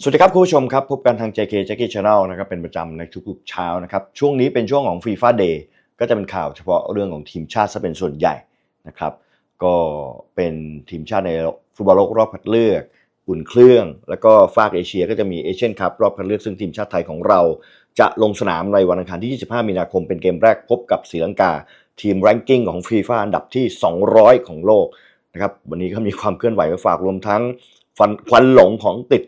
สวัสดีครับคุณผู้ชมครับ พบกันทาง JK Jackie Channel นะครับเป็นประจำในทุกๆเช้านะครับ ช่วงนี้เป็นช่วงของ FIFA Day ก็จะเป็นข่าวเฉพาะเรื่องของทีมชาติซะเป็นส่วนใหญ่นะครับ ก็เป็นทีมชาติในฟุตบอลโลกรอบคัดเลือก อุ่นเครื่อง แล้วก็ฝากเอเชียก็จะมีเอเชียนคัพรอบคัดเลือกซึ่งทีมชาติไทยของเรา จะลงสนามในวันอังคารที่ 25 มีนาคมเป็นเกมแรกพบกับศรีลังกา ทีมแรงกิ้งของฟีฟ่าอันดับที่ 200 ของโลกนะครับวันนี้ก็มีความเคลื่อนไหวมาฝากรวมทั้งควันหลงของติด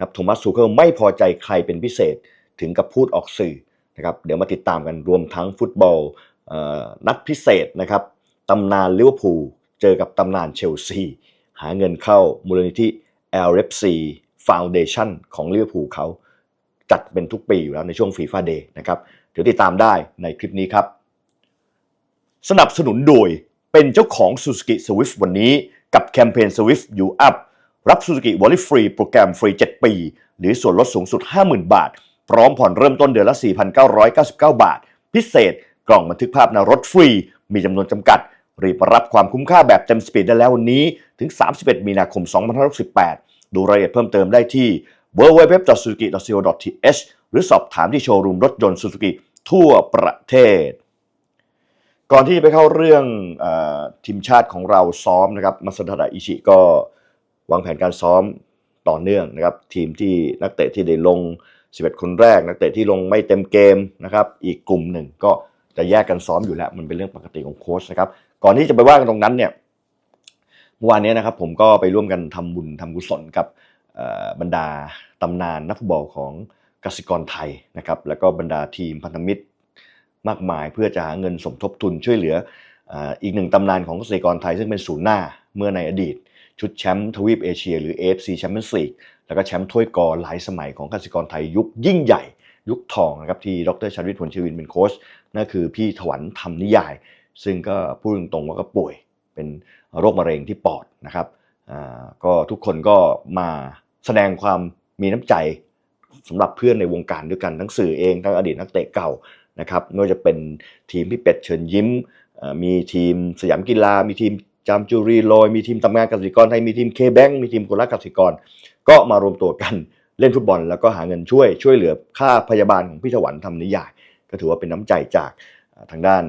นะครับโทมัสซูเคิลไม่พอใจใครเป็นพิเศษถึงกับพูดออกสื่อนะครับเดี๋ยวมาติดตามกันรวมทั้งฟุตบอลออนัดพิเศษนะครับตำนานลิเวอร์พูลเจอกับตำนานเชลซีหาเงินเข้ามูลนิธิ LFC Foundation ของลิเวอร์พูลเขาจัดเป็นทุกปีอยู่แล้วในช่วงฟีฟ่าเดย์นะครับเดี๋ยวติดตามได้ในคลิปนี้ครับ สนับสนุนโดยเป็นเจ้าของ Suzuki Swift วันนี้กับแคมเปญ Swift You Up รับ Suzuki w a l l y Free โปรแกรมฟรี 7 ปี หรือส่วนลดสูงสุด 50,000 บาท พร้อมผ่อนเริ่มต้นเดือนละ 4,999 บาท พิเศษกล่องบันทึกภาพหนารถฟรี มีจำนวนจำกัด รีบรับความคุ้มค่าแบบเต็มสปีดได้แล้ววันนี้ ถึง 31 มีนาคม 2568 ดูรายละเอียดเพิ่มเติมได้ที่ www.suzuki.co.th หรือสอบถามที่โชว์รูมรถยนต์ Suzuki ทั่วประเทศ ก่อนที่จะไปเข้าเรื่องออทีมชาติของเราซ้อมนะครับมาสดาดาอิชิก็ วางแผนการซ้อมต่อเนื่องนะครับ ทีมที่นักเตะที่ได้ลง 11 คนแรก นักเตะที่ลงไม่เต็มเกมนะครับ อีกกลุ่มหนึ่งก็จะแยกกันซ้อมอยู่แล้วมันเป็นเรื่องปกติของโค้ชนะครับ ก่อนที่จะไปว่ากันตรงนั้นเนี่ยเมื่อวานนี้นะครับผมก็ไปร่วมกันทำบุญทำกุศลกับบรรดาตำนานนักฟุตบอลของกสิกรไทยนะครับ แล้วก็บรรดาทีมพันธมิตรมากมายเพื่อจะหาเงินสมทบทุนช่วยเหลืออีกหนึ่งตำนานของกษตรกรไทย ซึ่งเป็นศูนย์หน้าเมื่อในอดีต ชุดแชมป์ทวีปเอเชีย หรือ AFC Champions League แล้วก็แชมป์ถ้วยกอหลายสมัยของกษตรกรไทยยุคยิ่งใหญ่ยุคทองนะครับที่ดรชันวิทผลชีวินเป็นโค้ชนั่นคือพี่ถวันทำนิยาย ซึ่งก็พูดตรงๆว่าก็ป่วยเป็นโรคมะเร็งที่ปอดนะครับอ่าก็ทุกคนก็มาแสดงความมีน้ำใจสำหรับเพื่อนในวงการด้วยกันทั้งสื่อเองทั้งอดีตนักเตะเก่านะครับไม่ว่าจะเป็นทีมพี่เป็ดเชิญยิ้ม มีทีมสยามกีฬา มีทีม จามจุรีลอยมีทีมทำงานกษตรกรไทยมีทีมเคแบงมีทีมกุลาเกษตรกร ก็มารวมตัวกันเล่นฟุตบอล แล้วก็หาเงินช่วยช่วยเหลือค่าพยาบาลของพี่ถวันทำนิยาย ก็ถือว่าเป็นน้ำใจจากทางด้าน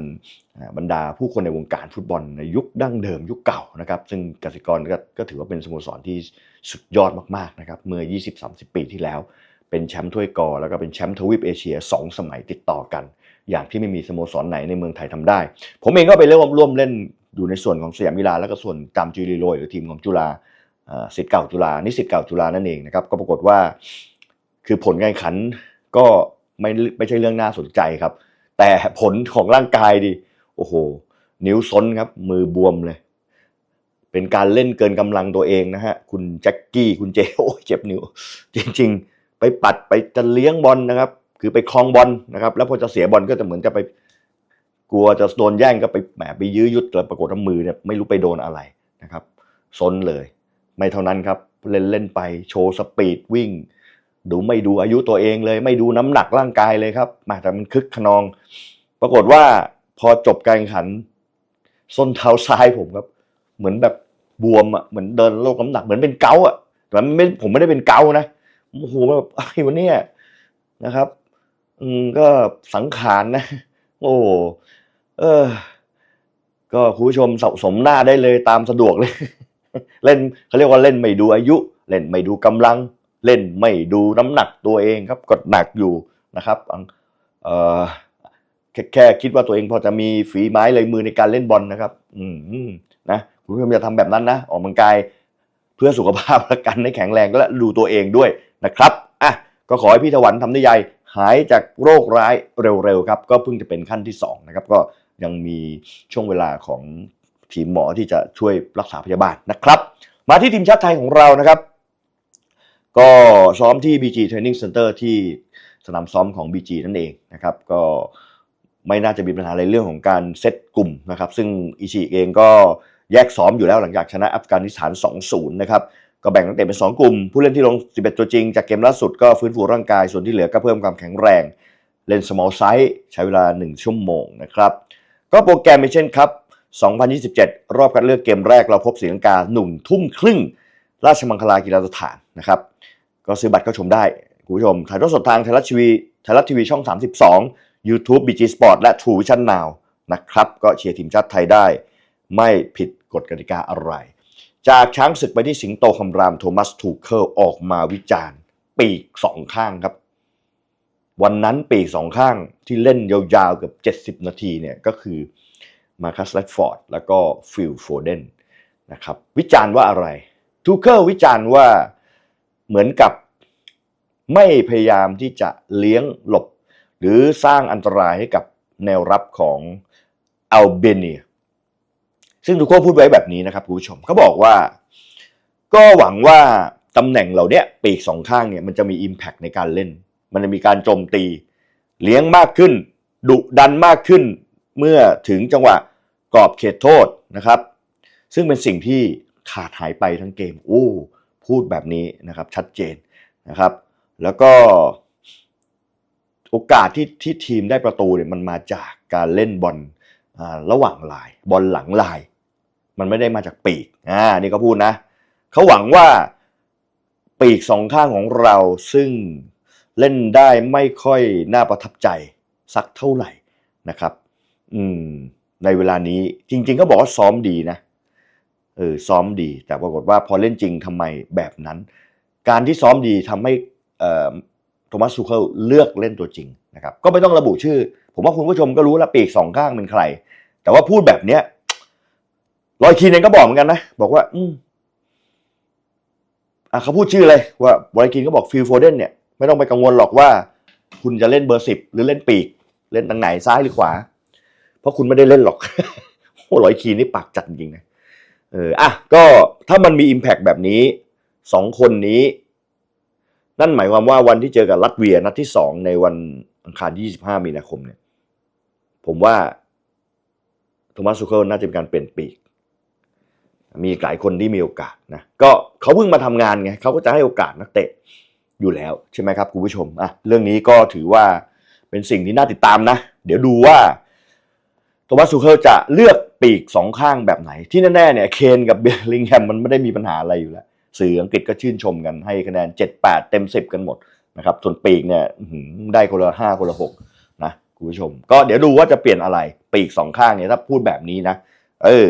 บรรดาผู้คนในวงการฟุตบอลในยุคดั้งเดิมยุคเก่านะครับ ซึ่งกสิกรก็ก็ถือว่าเป็นสโมสรที่สุดยอดมากๆนะครับเมื่อ 20-30 ปีที่แล้ว เป็นแชมป์ถ้วยกอ แล้วก็เป็นแชมป์ทวีปเอเชียสองสมัยติดต่อกัน อย่างที่ไม่มีสโมสรไหนในเมืองไทยทำได้ ผมเองก็ไปเร่วมร่วมเล่น อยู่ในส่วนของสยามกีฬาแล้วก็ส่วนจามจุรีโรยหรือทีมของจุฬาสิทธิ์เก่าจุฬานิสิตเก่าจุฬานั่นเองนะครับก็ปรากฏว่า คือผลการแข่งขันก็ไม่ไม่ใช่เรื่องน่าสนใจครับ แต่ผลของร่างกายดิโอ้โห นิ้วซ้นครับ มือบวมเลย เป็นการเล่นเกินกำลังตัวเองนะฮะ คุณแจ็คกี้คุณเจโอ้เจ็บนิ้ว จริง ๆ ไปปัดไปจะเลี้ยงบอลนะครับ คือไปคลองบอลนะครับ แล้วพอจะเสียบอลก็จะเหมือนจะไป กลัวจะโดนแย่งก็ไปแหมไปยื้อยุดแล้วปรากฏว่ามือเนี่ยไม่รู้ไปโดนอะไรนะครับซนเลย ไม่เท่านั้นครับเล่นเล่นไปโชว์สปีดวิ่ง ดูไม่ดูอายุตัวเองเลย ไม่ดูน้ำหนักร่างกายเลยครับมาแต่มันคึกขนอง ปรากฏว่าพอจบการแข่งขันส้นเท้าซ้ายผมครับ เหมือนแบบบวมอะเหมือนเดินโลกน้ำหนักเหมือนเป็นเกาอะแต่ไม่ผมไม่ได้เป็นเกานะโอ้โหแบบไอ้วันเนี้ยนะครับ อืมก็สังขารนะ โอ้ เออ ก็คุณผู้ชมสะสมหน้าได้เลยตามสะดวกเลย เล่นเขาเรียกว่าเล่นไม่ดูอายุ เล่นไม่ดูกำลัง เล่นไม่ดูน้ำหนักตัวเองครับ กดหนักอยู่นะครับเออแค่แค่คิดว่าตัวเองพอจะมีฝีไม้ลายมือในการเล่นบอลนะครับ อืมนะคุณผู้ชมอย่าทำแบบนั้นนะ ออกกำลังกายเพื่อสุขภาพและกันให้แข็งแรงและดูตัวเองด้วยนะครับอะก็ขอให้พี่ถวันทำนิยายหายจากโรคร้ายเร็วๆครับ ก็เพิ่งจะเป็นขั้นที่สองนะครับก็ ยังมีช่วงเวลาของทีมหมอที่จะช่วยรักษาพยาบาลนะครับ มาที่ทีมชาติไทยของเรานะครับ ก็ซ้อมที่ BG Training Center ที่สนามซ้อมของ BG นั่นเองนะครับ ก็ไม่น่าจะมีปัญหาในเรื่องของการเซตกลุ่มนะครับ ซึ่งอิชิเองก็แยกซ้อมอยู่แล้วหลังจากชนะอัฟกานิสถาน 2-0 นะครับ ก็แบ่งนักเตะเป็น 2 กลุ่ม ผู้เล่นที่ลง 11 ตัวจริง จากเกมล่าสุดก็ฟื้นฟูร่างกายส่วนที่เหลือก็เพิ่มความแข็งแรง เล่น small size ใช้เวลา 1 ชั่วโมงนะครับ ก็โปรแกรมเอเช่นครับ 2027 รอบคัดเลือกเกมแรกเราพบศรีลังกาหนุ่มทุ่มครึ่ง ราชมังคลากีฬาสถานนะครับก็ก็ซื้อบัตรเข้าชมได้คุณผู้ชม ถ่ายทอดสดทางไทยรัฐทีวีไทยรัฐทีวีช่อง 32 YouTube BG Sport และ True Vision Now นะครับ ก็เชียร์ทีมชาติไทยได้ ไม่ผิดกฎกติกาอะไร จากช้างศึกไปที่สิงโตคำรามโทมัสทูเคิลออกมาวิจารณ์ ปีกสองข้างครับ วันนั้นปีกสองข้างที่เล่นยาวๆเกือบ70 นาทีเนี่ยก็คือมาคัสแรดฟอร์ดแล้วก็ฟิลโฟเดนนะครับวิจารณ์ว่าอะไรทูเคิลวิจารณ์ว่าเหมือนกับไม่พยายามที่จะเลี้ยงหลบ หรือสร้างอันตรายให้กับแนวรับของอัลเบเนียซึ่งทูโก้พูดไว้แบบนี้นะครับคุณผู้ชมเขาบอกว่า ก็หวังว่าตำแหน่งเหล่าเนี้ยปีกสองข้างเนี่ยมันจะมี Impact ในการเล่น มันจะมีการโจมตี เลี้ยงมากขึ้น ดุดันมากขึ้น เมื่อถึงจังหวะกรอบเขตโทษนะครับ ซึ่งเป็นสิ่งที่ขาดหายไปทั้งเกม โอ้ พูดแบบนี้นะครับชัดเจนนะครับ แล้วก็โอกาสที่ที่ทีมได้ประตูเนี่ยมันมาจากการเล่นบอลระหว่างลาย บอลหลังลาย มันไม่ได้มาจากปีกอ่านี่ก็พูดนะเขาหวังว่าปีกสองข้างของเราซึ่ง เล่นได้ไม่ค่อยน่าประทับใจสักเท่าไหร่นะครับ อืม ในเวลานี้จริง ๆ ก็บอกว่าซ้อมดีนะเออซ้อมดี แต่ปรากฏว่าพอเล่นจริงทำไมแบบนั้น การที่ซ้อมดีทำให้โทมัสซูเคิลเลือกเล่นตัวจริงนะครับ ก็ไม่ต้องระบุชื่อ ผมว่าคุณผู้ชมก็รู้แล้วปีกสองข้างเป็นใคร แต่ว่าพูดแบบเนี้ยลอยคีนเองก็บอกเหมือนกันนะ บอกว่า อืมอะเขาพูดชื่อเลยว่าบอยคีนก็บอกฟิลโฟเดนเนี่ย ไม่ต้องไปกังวลหรอกว่า คุณจะเล่นเบอร์สิบหรือเล่นปีก เล่นทางไหนซ้ายหรือขวา เพราะคุณไม่ได้เล่นหรอกโอ้ลอยคีนนี่ปากจัดจริงๆนะเอออะก็ถ้ามันมี Impact แบบนี้สองคนนี้ นั่นหมายความว่าวันที่เจอกับรัสเวียนัดที่สองในวันอังคารที่25 มีนาคมเนี่ย ผมว่าโทมัสซูเคิลน่าจะเป็นการเปลี่ยนปีก มีหลายคนที่มีโอกาสนะ ก็เขาเพิ่งมาทำงานไงเขาก็จะให้โอกาสนักเตะ อยู่แล้วใช่ไหมครับคุณผู้ชมอะเรื่องนี้ก็ถือว่าเป็นสิ่งที่น่าติดตามนะ เดี๋ยวดูว่าโทมัสซูเคิลจะเลือกปีกสองข้างแบบไหน ที่แน่ๆเนี่ยเคนกับเบลลิงแฮมมันไม่ได้มีปัญหาอะไรอยู่แล้วสื่ออังกฤษก็ชื่นชมกันให้คะแนน 7-8 เต็ม 10 กันหมดนะครับส่วนปีกเนี่ยได้คนละ5คนละ6นะคุณผู้ชม ก็เดี๋ยวดูว่าจะเปลี่ยนอะไรปีกสองข้างเนี่ยถ้าพูดแบบนี้นะเออ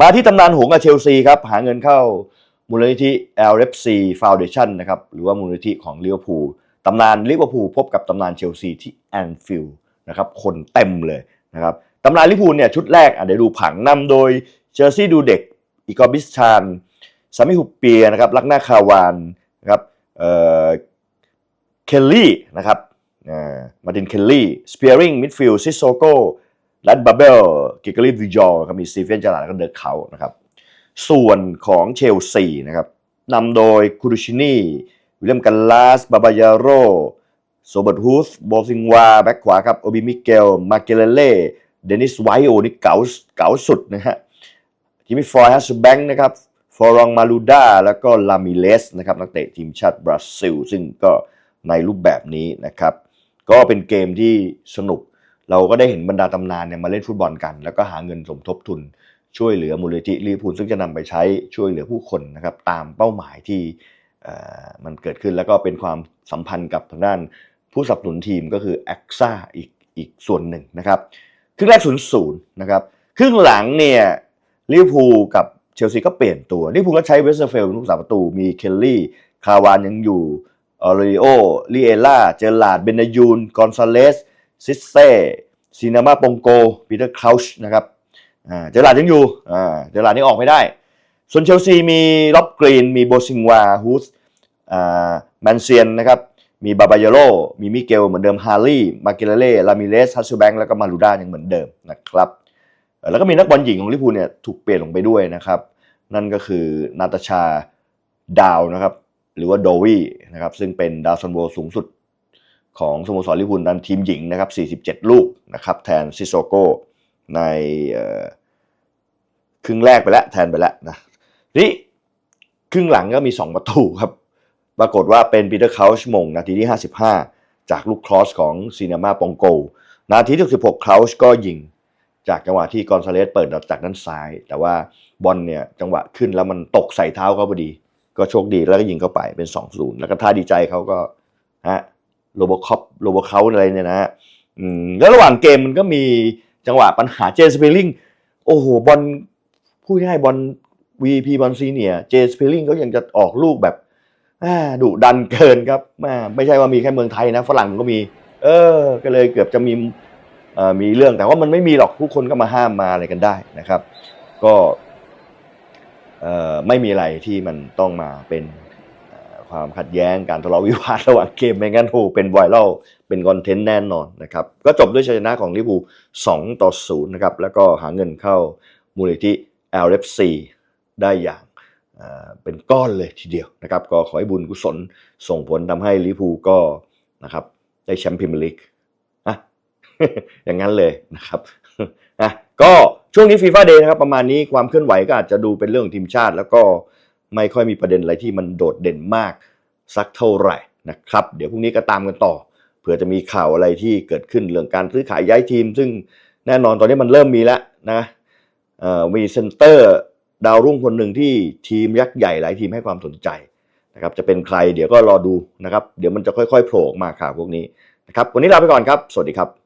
มาที่ตำนานหงส์กับเชลซีครับหาเงินเข้า มูลนิธิ LFC Foundation นะครับหรือว่ามูลนิธิของลิเวอร์พูลตำนานลิเวอร์พูลพบกับตำนานเชลซีที่แอนฟิลด์นะครับคนเต็มเลยนะครับตำนานลิเวอร์พูลเนี่ยชุดแรกอะเดี๋ยวดูผังนำโดยเจอร์ซี่ดูเด็กอีกอบิสชานซามิฮุปเปียนะครับลักหน้าคาวานนะครับเอ่อเคลลี่นะครับอ่ามาร์ตินเคลลี่สเปียริงมิดฟิลด์ซิโซโก้ลัดบับเบลกิกลิวิจอร์มีสตีเฟนจาร์ดแล้วก็เดอร์เขานะครับ ส่วนของเชลซีนะครับนำโดยคูรูชินีวิลเลียมกันลาส บาบายาโรโซเบิร์ตฮูสโบซิงวา แบ็คขวาครับ โอบิมิเกล มาเกเลเล่ เดนิสไวโอนี่เก๋าเก๋าสุดนะฮะจิมมี่ฟอยฮัสแบงค์นะครับ ฟอรองมาลูดาแล้วก็ลามิเลสนะครับนักเตะทีมชาติบราซิล ซึ่งก็ในรูปแบบนี้นะครับ ก็เป็นเกมที่สนุก เราก็ได้เห็นบรรดาตำนานเนี่ยมาเล่นฟุตบอลกัน แล้วก็หาเงินสมทบทุน ช่วยเหลือมูลนิธิลิเวอร์พูลซึ่งจะนำไปใช้ช่วยเหลือผู้คนนะครับตามเป้าหมายที่มันเกิดขึ้นแล้วก็เป็นความสัมพันธ์กับทางด้านผู้สนับสนุนทีมก็คือแอคซ่าอีกอีกส่วนหนึ่งนะครับครึ่งแรกศูนย์ศูนย์นะครับครึ่งหลังเนี่ยลิเวอร์พูลกับเชลซีก็เปลี่ยนตัวลิเวอร์พูลก็ใช้เวสเซอร์เฟลเป็นผู้สาประตูมีเคลลี่คาวานยังอยู่ออริโอลีเอล่าเจอร์ลาดเบนยูนกอนซาเลสซิสเซ่ซีนามาปงโกปีเตอร์คลาวช์นะครับ เจอหลาดยังอยู่อ่าเจอหลาดนี่ออกไม่ได้ ส่วนเชลซีมีล็อบกรีน มีโบซิงวาฮูสอ่าแมนเซียนนะครับ มีบาบายโลมีมิเกลเหมือนเดิมฮาร์ลี่มาเกเลเล่ลามิเลสฮัสซูแบงแล้วก็มาลูด้ายังเหมือนเดิมนะครับแล้วก็มีนักบอลหญิงของลิพูเนี่ยถูกเปลี่ยนลงไปด้วยนะครับ นั่นก็คือนาตาชาดาวนะครับ หรือว่าโดวีนะครับซึ่งเป็นดาวซันโวสูงสุดของสโมสรลิพูนั้นทีมหญิงนะครับ 47 ลูกนะครับแทนซิโซโก ในครึ่งแรกไปแล้วแทนไปแล้วนะนี่ครึ่งหลังก็มี 2 ประตูครับ ปรากฏว่าเป็นปีเตอร์เคาชมงนาทีที่ 55 จากลูกครอสของซีนามาปองโก นาทีที่16เคาชก็ยิง จากจังหวะที่กอนซาเลสเปิดจากด้านซ้าย แต่ว่าบอลเนี่ยจังหวะขึ้นแล้วมันตกใส่เท้าเขาพอดี ก็โชคดีแล้วก็ยิงเข้าไปเป็น 2-0 แล้วก็ท่าดีใจเขาก็ฮะโรบคอปโรบเขาอะไรเนี่ยนะฮะแล้วระหว่างเกมมันก็มี จังหวะปัญหาเจสเปลิงโอ้โหบอลพูดง่ายบอล VP บอลซีเนียเจสเปลิงก็ยังจะออกลูกแบบดุดันเกินครับมไม่ใช่ว่ามีแค่เมืองไทยนะ ฝรั่งก็มี เออ ก็เลยเกือบจะมีมีเรื่องแต่ว่ามันไม่มีหรอกทุกคนก็มาห้ามมาอะไรกันได้นะครับ ก็ไม่มีอะไรที่มันต้องมาเป็นความขัดแย้งการทะเลาะวิวาทระหว่างเกมไม่งั้นโหเป็นไวรัล เป็นคอนเทนต์แน่นอนนะครับ ก็จบด้วยชัยชนะของลิเวอร์พูล2ต่อ0นะครับ แล้วก็หาเงินเข้ามูลนิธิ LFC ได้อย่างเป็นก้อนเลยทีเดียวนะครับ ก็ขอให้บุญกุศลส่งผลทำให้ลิเวอร์พูลก็นะครับได้แชมป์พรีเมียร์ลีกอะอย่างนั้นเลยนะครับอะก็ช่วงนี้ฟีฟ่าเดย์นะครับประมาณนี้ความเคลื่อนไหวก็อาจจะดูเป็นเรื่องทีมชาติ แล้วก็ไม่ค่อยมีประเด็นอะไรที่มันโดดเด่นมากสักเท่าไหร่นะครับ เดี๋ยวพรุ่งนี้ก็ตามกันต่อ เผื่อจะมีข่าวอะไรที่เกิดขึ้นเรื่องการซื้อขายย้ายทีม ซึ่งแน่นอนตอนนี้มันเริ่มมีแล้วนะมีเซนเตอร์ดาวรุ่งคนหนึ่งที่ทีมยักษ์ใหญ่หลายทีมให้ความสนใจนะครับจะเป็นใครเดี๋ยวก็รอดูนะครับ เดี๋ยวมันจะค่อยๆโผล่ออกมาข่าวพวกนี้นะครับวันนี้ลาไปก่อนครับ สวัสดีครับ